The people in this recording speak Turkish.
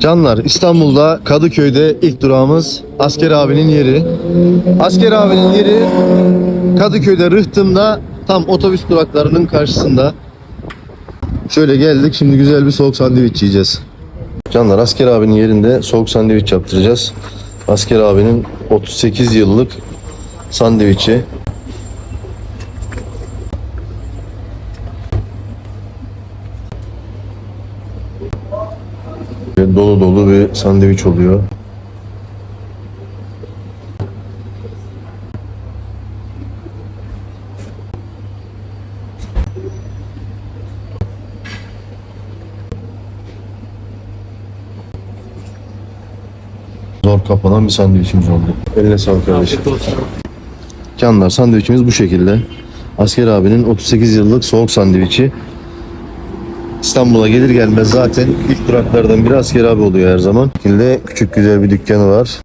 Canlar İstanbul'da Kadıköy'de ilk durağımız Asker abinin yeri. Asker abinin yeri Kadıköy'de Rıhtım'da tam otobüs duraklarının karşısında. Şöyle geldik şimdi güzel bir soğuk sandviç yiyeceğiz. Canlar Asker abinin yerinde soğuk sandviç yaptıracağız. Asker abinin 38 yıllık sandviçi. Dolu dolu bir sandviç oluyor. Zor kapanan bir sandviçimiz oldu. Eline sağlık kardeşim. Canlar sandviçimiz bu şekilde. Asker abinin 38 yıllık soğuk sandviçi. İstanbul'a gelir gelmez zaten ilk duraklardan biri Asker abi oluyor her zaman. Şimdi küçük güzel bir dükkanı var.